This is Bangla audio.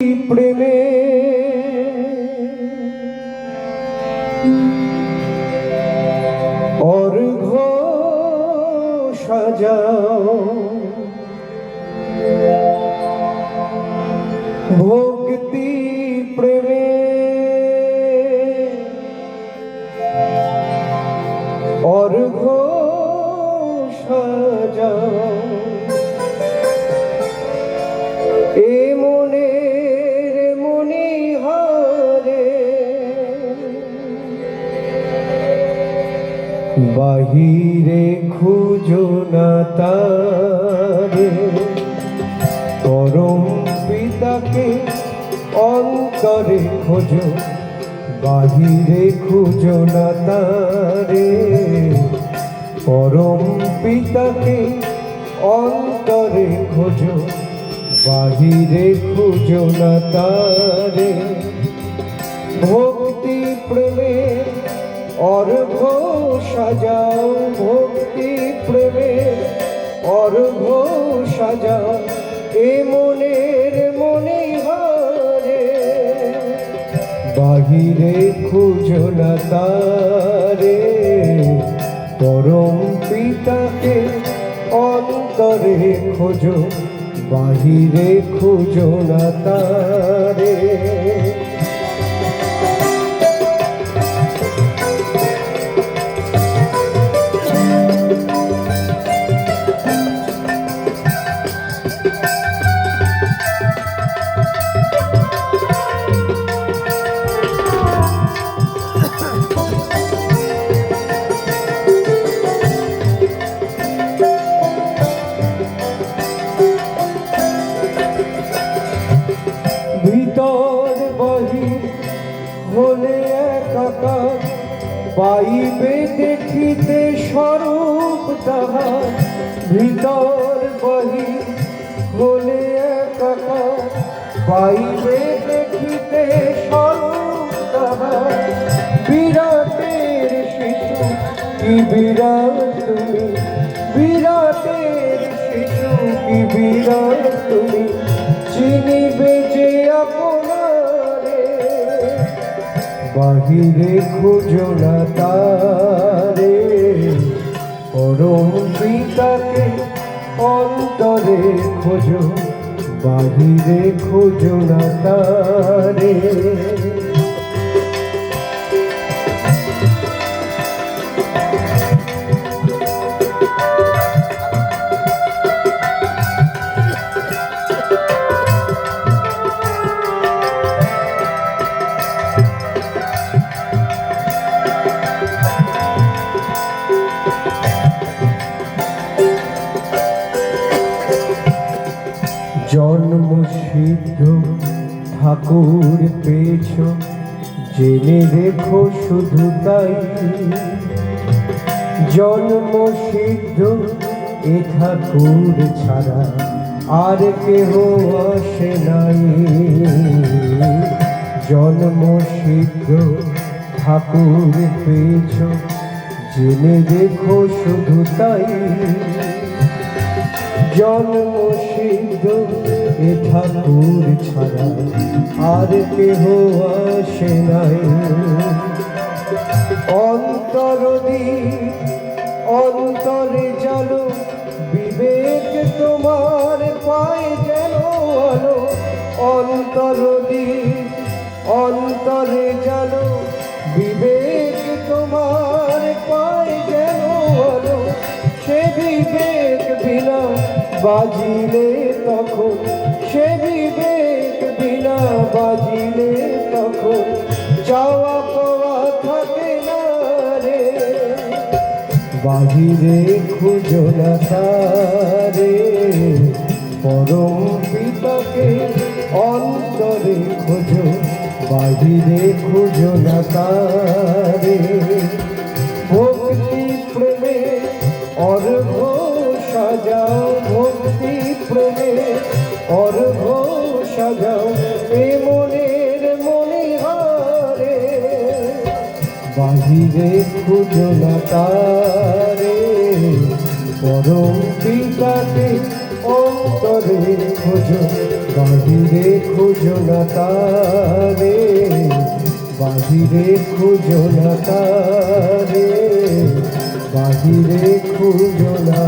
প্রেমে। অর্ঘ সাজাও। ভক্তি বাহিরে খুঁজো না তারে। পরম পিতাকে অন্তরে খোঁজো, বাহিরে খুঁজো না তারে। পরম পিতাকে অন্তরে খোঁজো, বাহিরে খুঁজো না তারে। ভক্তি প্রেমে অর্ঘ সাজাও ভক্তি প্রেমে অর্ঘ সাজাও এ মনের মনে হারে বাহিরে খুঁজো না তারে, পরম পিতাকে অন্তরে খোঁজো। বাহিরে খুঁজো না তারে। পাইবে দেখিতে স্বরূপ তাহার ভিতর হলে একাকার পাইবে দেখিতে স্বরূপ তাহার বিরাটের শিশু, কি বিরাট তুমি? বিরাটের শিশু, কি বিরাট তুমি? চিনিবে যে আপনারে বাহিরে খুঁজো না তারে। পরম পিতাকে অন্তরে খোঁজো বাহিরে খোঁজো না তারে। ঠাকুর পেয়েছ। জেনে রেখো শুধু তাই। জন্ম সিদ্ধ এ ঠাকুর ছাড়া আর কেহ আসে নাই। জন্ম সিদ্ধ ঠাকুর পেয়েছ। জেনে দেখো শুধু তাই। জন্ম সিদ্ধ এ ঠাকুর ছাড়া আর কেহ আসে নাই। অন্তরদি অন্তরে জানো বিবেক তোমার পায়ে যেন আলো। অন্তরদি অন্তরে জানো বিবেক বাজিলে তখন সে বিবেক বিনা বাজিলে তখন চাওয়া পাওয়া থাকে না রে। বাহিরে খুঁজো না তারে, পরম পিতাকে অন্তরে খোঁজো। বাহিরে খুঁজো না তারে। বাহিরে খুঁজো না তারে পরম পিতাকে অন্তরে খোঁজো বাহিরে খুঁজো না তারে বাহিরে খুঁজো না তারে বাহিরে খুঁজো না